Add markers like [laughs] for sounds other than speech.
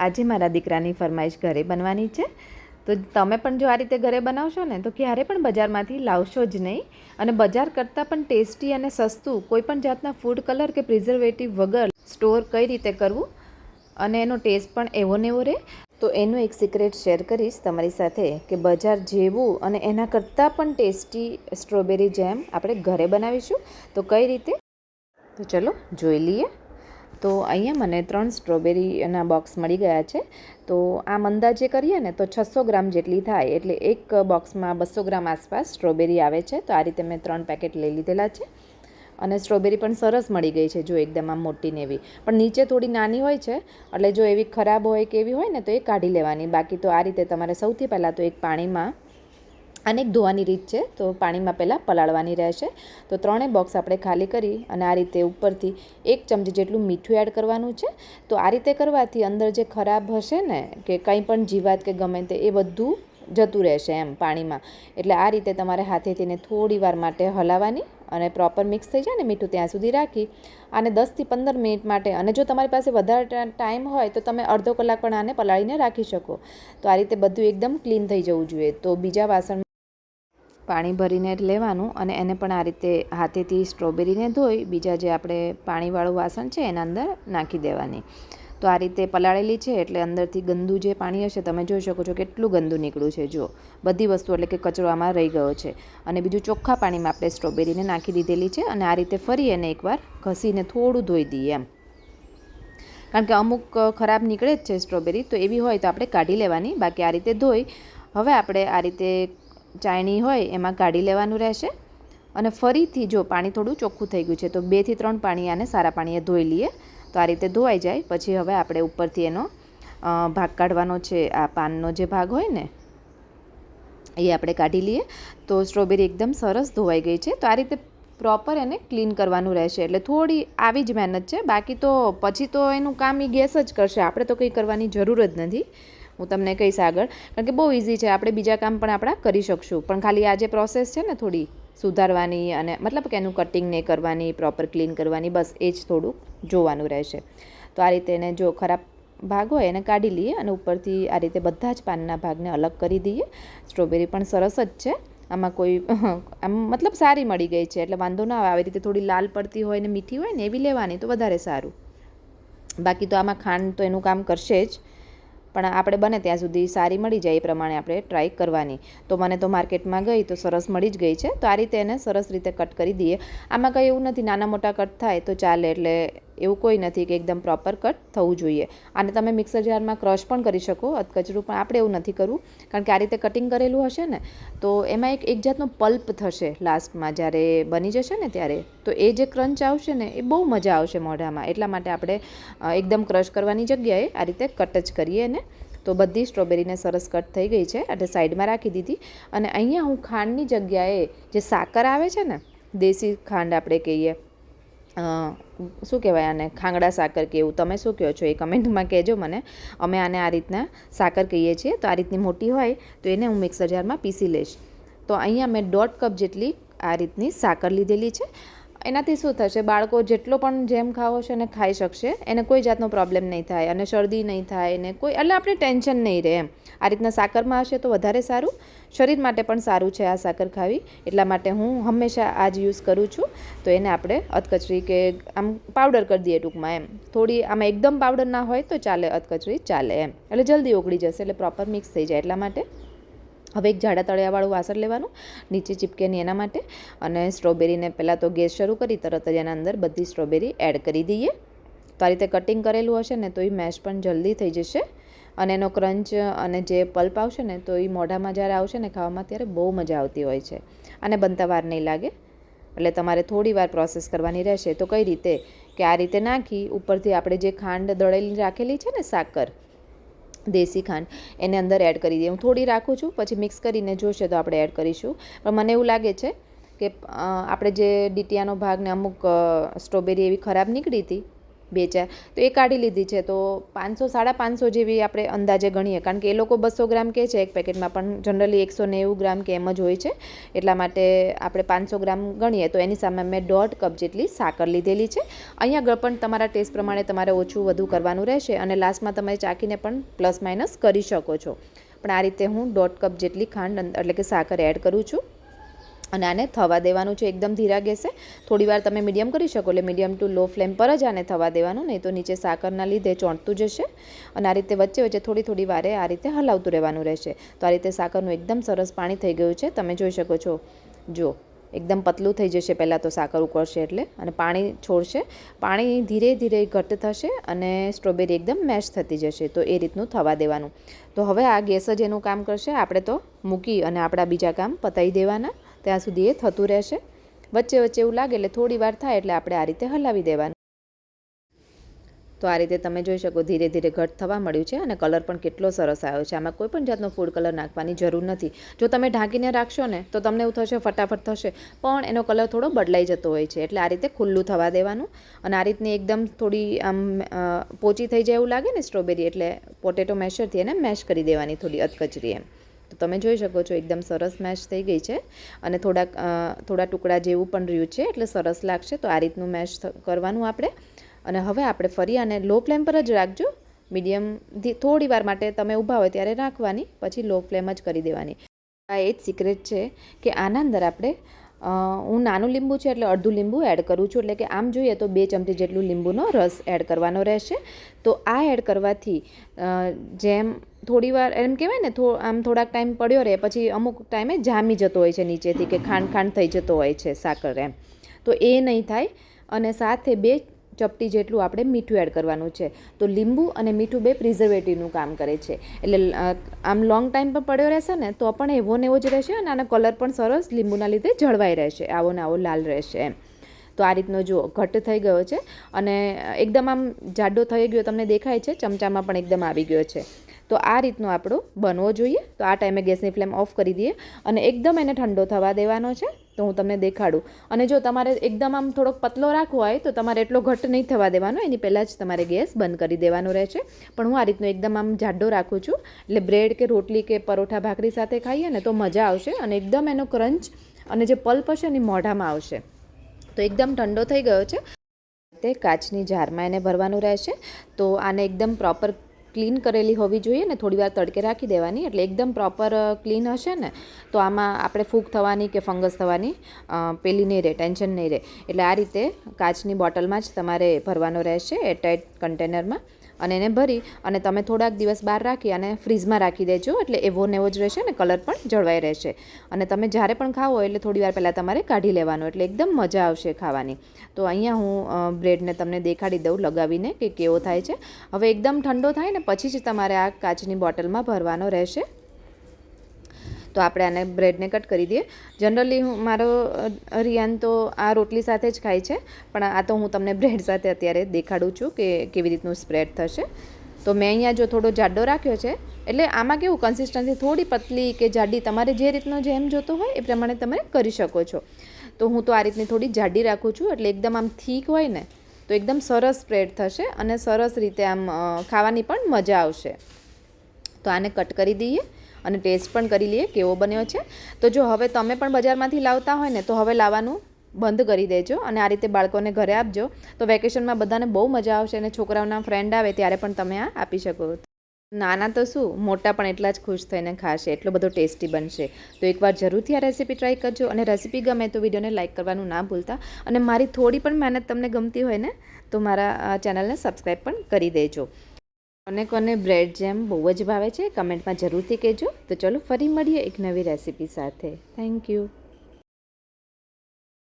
આજે મારા દીકરાની ફરમાઈશ ઘરે બનવાની છે. તો તમે પણ જો આ રીતે ઘરે બનાવશો ને, તો ક્યારે પણ બજારમાંથી લાવશો જ નહીં. અને બજાર કરતાં પણ ટેસ્ટી અને સસ્તું કોઈ પણ જાતના ફૂડ કલર કે પ્રિઝર્વેટિવ વગર સ્ટોર કઈ રીતે કરવું? અને એનો ટેસ્ટ પણ એવો ને એવો રહે. તો એનું એક સિક્રેટ શેર કરીશ તમારી સાથે કે બજાર જેવું અને એના કરતાં પણ ટેસ્ટી સ્ટ્રોબેરી જેમ આપણે ઘરે બનાવીશું. તો કઈ રીતે? તો ચલો જોઈ લઈએ. તો અહીંયા મને ત્રણ સ્ટ્રોબેરીના બોક્સ મળી ગયા છે. તો આમ અંદાજે કરીએ ને તો છસો ગ્રામ જેટલી થાય, એટલે એક બોક્સમાં બસો ગ્રામ આસપાસ સ્ટ્રોબેરી આવે છે. તો આ રીતે મેં ત્રણ પેકેટ લઈ લીધેલા છે. અને સ્ટ્રોબેરી પણ સરસ મળી ગઈ છે, જો એકદમ આમ મોટી ને એવી. પણ નીચે થોડી નાની હોય છે, એટલે જો એવી ખરાબ હોય કે એવી હોય ને તો એ કાઢી લેવાની. બાકી તો આ રીતે તમારે સૌથી પહેલાં તો એક પાણીમાં અનેક ધોવાની રીત છે, તો પાણીમાં પહેલાં પલાળવાની રહેશે. તો ત્રણેય બોક્સ આપણે ખાલી કરી અને આ રીતે ઉપરથી એક ચમચી જેટલું મીઠું એડ કરવાનું છે. તો આ રીતે કરવાથી અંદર જે ખરાબ હશે ને, કે કંઈ પણ જીવાત કે ગમે તે, એ બધું જતું રહેશે એમ પાણીમાં. એટલે આ રીતે તમારે હાથેથી ને થોડી વાર માટે હલાવવાની અને પ્રોપર મિક્સ થઈ જાય ને મીઠું ત્યાં સુધી રાખી. અને દસથી પંદર મિનિટ માટે, અને જો તમારી પાસે વધારે ટાઈમ હોય, તો તમે અડધો કલાક પણ આને પલાળીને રાખી શકો. તો આ રીતે બધું એકદમ ક્લીન થઈ જવું જોઈએ. તો બીજા વાસણ પાણી ભરીને લેવાનું અને એને પણ આ રીતે હાથેથી સ્ટ્રોબેરીને ધોઈ બીજા જે આપણે પાણીવાળું વાસણ છે એના અંદર નાખી દેવાની. તો આ રીતે પલાળેલી છે એટલે અંદરથી ગંદુ જે પાણી હશે, તમે જોઈ શકો છો કેટલું ગંદુ નીકળ્યું છે જો બધી વસ્તુ એટલે કે કચરો આમાં રહી ગયો છે. અને બીજું ચોખ્ખા પાણીમાં આપણે સ્ટ્રોબેરીને નાખી દીધેલી છે અને આ રીતે ફરી એને એકવાર ઘસીને થોડું ધોઈ દઈએ એમ. કારણ કે અમુક ખરાબ નીકળે જ છે સ્ટ્રોબેરી, તો એવી હોય તો આપણે કાઢી લેવાની, બાકી આ રીતે ધોઈ. હવે આપણે આ રીતે ચાયણી હોય, એમાં કાઢી લેવાનું રહેશે. અને ફરીથી જો પાણી થોડું ચોખ્ખું થઈ ગયું છે, તો બેથી ત્રણ પાણી આને સારા પાણીએ ધોઈ લઈએ. તો આ રીતે ધોવાઈ જાય. પછી હવે આપણે ઉપરથી એનો ભાગ કાઢવાનો છે, આ પાનનો જે ભાગ હોય ને, એ આપણે કાઢી લઈએ. તો સ્ટ્રોબેરી એકદમ સરસ ધોવાઈ ગઈ છે. તો આ રીતે પ્રોપર એને ક્લીન કરવાનું રહેશે. એટલે થોડી આવી જ મહેનત છે. બાકી તો પછી તો એનું કામ એ ગેસ જ કરશે. આપણે તો કંઈ કરવાની જરૂર જ નથી. હું તમને કહીશ આગળ, કારણ કે બહુ ઇઝી છે. આપણે બીજા કામ પણ આપણા કરી શકશું. પણ ખાલી આ જે પ્રોસેસ છે ને થોડી સુધારવાની અને મતલબ કે એનું કટિંગ ને કરવાની પ્રોપર ક્લીન કરવાની, બસ એ જ થોડુંક જોવાનું રહેશે. તો આ રીતે એને જો ખરાબ ભાગ હોય એને કાઢી લઈએ અને ઉપરથી આ રીતે બધા જ પાનના ભાગને અલગ કરી દઈએ. સ્ટ્રોબેરી પણ સરસ જ છે. આમાં કોઈ [laughs] આમ મતલબ સારી મળી ગઈ છે. એટલે વાંધો ના આવે. આવી રીતે થોડી લાલ પડતી હોય ને મીઠી હોય ને એવી લેવાની તો વધારે સારું. બાકી તો આમાં ખાંડ તો એનું કામ કરશે જ. પણ આપણે બને ત્યાં સુધી સારી મળી જાય એ પ્રમાણે આપણે ટ્રાય કરવાની. તો મને તો માર્કેટમાં ગઈ તો સરસ મળી જ ગઈ છે. તો આ રીતે એને સરસ રીતે કટ કરી દઈએ. આમાં કંઈ એવું નથી, નાના મોટા કટ થાય તો ચાલે એટલે એવું કોઈ નથી કે એકદમ પ્રોપર કટ થવું જોઈએ. અને તમે મિક્સર જારમાં ક્રશ પણ કરી શકો, અધકચરું પણ આપણે એવું નથી કરવું. કારણ કે આ રીતે કટિંગ કરેલું હશે ને, તો એમાં એક એક જાતનો પલ્પ થશે લાસ્ટમાં જ્યારે બની જશે ને ત્યારે. તો એ જે ક્રંચ આવશે ને, એ બહુ મજા આવશે મોઢામાં. એટલા માટે આપણે એકદમ ક્રશ કરવાની જગ્યાએ આ રીતે કટ જ કરીએ ને. તો બધી સ્ટ્રોબેરીને સરસ કટ થઈ ગઈ છે. એટલે સાઈડમાં રાખી દીધી. અને અહીંયા હું ખાંડની જગ્યાએ જે સાકર આવે છે ને, દેશી ખાંડ આપણે કહીએ શું કહેવાય આને? ખાંગડા સાકર કે એવું. તમે શું કહો છો એ કમેન્ટમાં કહેજો મને. અમે આને આ રીતના સાકર કહીએ છીએ. તો આ રીતની મોટી હોય તો એને હું મિક્સર જારમાં પીસી લઈશ. તો અહીંયા મેં દોઢ કપ જેટલી આ રીતની સાકર લીધેલી છે. એનાથી શું થશે? બાળકો જેટલો પણ જેમ ખાવો છે એને ખાઈ શકશે, એને કોઈ જાતનો પ્રોબ્લેમ નહીં થાય અને શરદી નહીં થાય ને કોઈ, એટલે આપણે ટેન્શન નહીં રહે એમ. આ રીતના સાકરમાં હશે તો વધારે સારું. શરીર માટે પણ સારું છે આ સાકર ખાવી. એટલા માટે હું હંમેશા આ જ યુઝ કરું છું. તો એને આપણે અધકચરી કે આમ પાવડર કરી દઈએ ટૂંકમાં એમ. થોડી આમાં એકદમ પાવડર ના હોય તો ચાલે અધકચરી, ચાલે એમ. એટલે જલ્દી ઓગળી જશે, એટલે પ્રોપર મિક્સ થઈ જાય એટલા માટે. હવે એક જાડા તળિયાવાળું વાસણ લેવાનું, નીચે ચીપકે એના માટે, અને સ્ટ્રોબેરીને પહેલાં તો ગેસ શરૂ કરી, તરત જ એના અંદર બધી સ્ટ્રોબેરી એડ કરી દઈએ. તો આ રીતે કટિંગ કરેલું હશે ને તો એ મેશ પણ જલ્દી થઈ જશે. અને એનો ક્રંચ અને જે પલ્પ આવશે ને તો એ મોઢામાં જ્યારે આવશે ને ખાવામાં ત્યારે બહુ મજા આવતી હોય છે. અને બનતા વાર નહીં લાગે. એટલે તમારે થોડી વાર પ્રોસેસ કરવાની રહેશે. તો કઈ રીતે? કે આ રીતે નાખી, ઉપરથી આપણે જે ખાંડ દળેલી રાખેલી છે ને સાકર દેશી ખાંડ એને અંદર એડ કરી દઈએ. હું થોડી રાખું છું, પછી મિક્સ કરીને જોશે તો આપણે એડ કરીશું. પણ મને એવું લાગે છે કે આપણે જે ડીટીયાનો ભાગને અમુક સ્ટ્રોબેરી એવી ખરાબ નીકળી હતી બે ચાર તો એ કાઢી લીધી છે. તો પાંચસો, સાડા પાંચસો જેવી આપણે અંદાજે ગણીએ. કારણ કે એ લોકો બસો ગ્રામ કહે છે એક પેકેટમાં, પણ જનરલી એકસો નેવું ગ્રામ કે એમ જ હોય છે. એટલા માટે આપણે પાંચસો ગ્રામ ગણીએ. તો એની સામે મેં દોઢ કપ જેટલી સાકર લીધેલી છે. અહીંયા પણ તમારા ટેસ્ટ પ્રમાણે તમારે ઓછું વધુ કરવાનું રહેશે અને લાસ્ટમાં તમે ચાખીને પણ પ્લસ માઇનસ કરી શકો છો. પણ આ રીતે હું દોઢ કપ જેટલી ખાંડ એટલે કે સાકર એડ કરું છું. અને આને થવા દેવાનું છે, એકદમ ધીરા ગેસે. થોડી વાર તમે મીડિયમ કરી શકો, એટલે મીડિયમ ટુ લો ફ્લેમ પર જ આને થવા દેવાનું, નહીં તો નીચે સાકરના લીધે ચોંટતું જશે. અને આ રીતે વચ્ચે વચ્ચે થોડી થોડી વારે આ રીતે હલાવતું રહેવાનું રહેશે. તો આ રીતે સાકરનું એકદમ સરસ પાણી થઈ ગયું છે, તમે જોઈ શકો છો. જો, એકદમ પતલું થઈ જશે પહેલાં તો સાકર ઉકળશે એટલે, અને પાણી છોડશે. પાણી ધીરે ધીરે ઘટ થશે અને સ્ટ્રોબેરી એકદમ મેશ થતી જશે, તો એ રીતનું થવા દેવાનું. તો હવે આ ગેસ જ એનું કામ કરશે. આપણે તો મૂકી અને આપણા બીજા કામ પતાવી દેવાના. ત્યાં સુધી એ થતું રહેશે. વચ્ચે વચ્ચે એવું લાગે એટલે થોડી વાર થાય એટલે આપણે આ રીતે હલાવી દેવાનું. તો આ રીતે તમે જોઈ શકો ધીરે ધીરે ઘટ થવા મળ્યું છે અને કલર પણ કેટલો સરસ આવ્યો છે. આમાં કોઈ પણ જાતનો ફૂડ કલર નાખવાની જરૂર નથી. જો તમે ઢાંકીને રાખશો ને, તો તમને એવું થશે ફટાફટ થશે, પણ એનો કલર થોડો બદલાઈ જતો હોય છે. એટલે આ રીતે ખુલ્લું થવા દેવાનું અને આ રીતની એકદમ થોડી, આમ પોચી થઈ જાય એવું લાગે ને સ્ટ્રોબેરી એટલે પોટેટો મેશરથી એને મેશ કરી દેવાની થોડી અધકચરી એમ. તો તમે જોઈ શકો છો, એકદમ સરસ મેચ થઈ ગઈ છે. અને થોડાક થોડા ટુકડા જેવું પણ રહ્યું છે, એટલે સરસ લાગશે. તો આ રીતનું મેચ કરવાનું આપણે. અને હવે આપણે ફરી આને લો ફ્લેમ પર જ રાખજો. મીડિયમથી થોડી વાર માટે તમે ઊભા હોય ત્યારે રાખવાની, પછી લો ફ્લેમ જ કરી દેવાની. આ એ જ સિક્રેટ છે કે આના અંદર આપણે હું નાનું લીંબુ છે એટલે અડધું લીંબુ એડ કરું છું. એટલે કે આમ જોઈએ તો બે ચમચી જેટલું લીંબુનો રસ એડ કરવાનો રહેશે. તો આ એડ કરવાથી જેમ થોડી વાર, એમ કહેવાય ને આમ થોડાક ટાઈમ પડ્યો રહે, પછી અમુક ટાઈમે જામી જતો હોય છે નીચેથી કે ખાંડ ખાંડ થઈ જતો હોય છે સાકર એમ. તો એ નહીં થાય. અને સાથે બે ચપટી જેટલું આપણે મીઠું એડ કરવાનું છે. તો લીંબુ અને મીઠું બે પ્રિઝર્વેટિવનું કામ કરે છે. એટલે આમ લોંગ ટાઈમ પણ પડ્યો રહેશે ને, તો પણ એવો ને એવો જ રહેશે અને આનો કલર પણ સરસ લીંબુના લીધે જળવાઈ રહેશે. આવો ને આવો લાલ રહેશે એમ. તો આ રીતનો જુઓ, ઘટ્ટ થઈ ગયો છે અને એકદમ આમ જાડો થઈ ગયો તમને દેખાય છે, ચમચામાં પણ એકદમ આવી ગયો છે. તો આ રીતનો આપણો બનવો જોઈએ. તો આ ટાઈમે ગેસની ફ્લેમ ઓફ કરી દઈએ અને એકદમ એને ઠંડો થવા દેવાનો છે. તો હું તમને દેખાડું. અને જો તમારે એકદમ આમ થોડોક પતલો રાખવો હોય તો તમારે એટલો ઘટ્ટ નહીં થવા દેવાનો. એની પહેલાં જ તમારે ગેસ બંધ કરી દેવાનો રહેશે. પણ હું આ રીતનો એકદમ આમ જાડો રાખું છું. એટલે બ્રેડ કે રોટલી કે પરોઠા ભાખરી સાથે ખાઈએ ને તો મજા આવશે અને એકદમ એનો ક્રંચ અને જે પલ્પ હશે ને મોઢામાં આવશે. તો એકદમ ઠંડો થઈ ગયો છે. તે કાચની જારમાં એને ભરવાનું રહેશે. તો આને એકદમ પ્રોપર ક્લીન કરેલી હોવી જોઈએ ને થોડી વાર તડકે રાખી દેવાની. એટલે એકદમ પ્રોપર ક્લીન હશે ને, તો આમાં આપણે ફૂગ થવાની કે ફંગસ થવાની પેલી નહીં રહે, ટેન્શન નહીં રહે. એટલે આ રીતે કાચની બોટલમાં જ તમારે ભરવાનો રહેશે એરટાઇટ કન્ટેનરમાં. અને એને ભરી અને તમે થોડાક દિવસ બહાર રાખી અને ફ્રીઝમાં રાખી દેજો, એટલે એવો ને જ રહેશે ને કલર પણ જળવાઈ રહેશે. અને તમે જ્યારે પણ ખાવો એટલે થોડી વાર પહેલાં તમારે કાઢી લેવાનું, એટલે એકદમ મજા આવશે ખાવાની. તો અહીંયા હું બ્રેડને તમને દેખાડી દઉં લગાવીને કે કેવો થાય છે. હવે એકદમ ઠંડો થાય ને પછી જ તમારે આ કાચની બોટલમાં ભરવાનો રહેશે. તો આપણે આને બ્રેડને કટ કરી દઈએ. જનરલી હું, મારો રિયાન તો આ રોટલી સાથે જ ખાય છે, પણ આ તો હું તમને બ્રેડ સાથે અત્યારે દેખાડું છું કે કેવી રીતનું સ્પ્રેડ થશે. તો મેં અહીંયા જો થોડો જાડો રાખ્યો છે, એટલે આમાં કેવું કન્સિસ્ટન્સી થોડી પતલી કે જાડી, તમારે જે રીતનો જેમ જોતો હોય એ પ્રમાણે તમે કરી શકો છો. તો હું તો આ રીતની થોડી જાડી રાખું છું, એટલે એકદમ આમ થીક હોય ને, તો એકદમ સરસ સ્પ્રેડ થશે અને સરસ રીતે આમ ખાવાની પણ મજા આવશે. તો આને કટ કરી દઈએ. અને ટેસ્ટ પણ કરી લઈએ, કેવો બન્યો છે. તો જો હવે તમે પણ બજારમાંથી લાવતા હોય ને, તો હવે લાવવાનું બંધ કરી દેજો અને આ રીતે બાળકોને ઘરે આપજો. તો વેકેશનમાં બધાને બહુ મજા આવશે અને છોકરાઓના ફ્રેન્ડ આવે ત્યારે પણ તમે આ આપી શકો. નાના તો શું, મોટા પણ એટલા જ ખુશ થઈને ખાશે, એટલો બધો ટેસ્ટી બનશે. તો એકવાર જરૂરથી આ રેસીપી ટ્રાય કરજો અને રેસીપી ગમે તો વિડીયોને લાઇક કરવાનું ના ભૂલતા. અને મારી થોડી પણ મહેનત તમને ગમતી હોય ને, તો મારા ચેનલને સબસ્ક્રાઈબ પણ કરી દેજો. કોને કોને બ્રેડ જેમ બહુ જ ભાવે છે. કમેન્ટમાં જરૂરથી કહેજો. તો ચલો ફરી મળીએ એક નવી રેસીપી સાથે. Thank you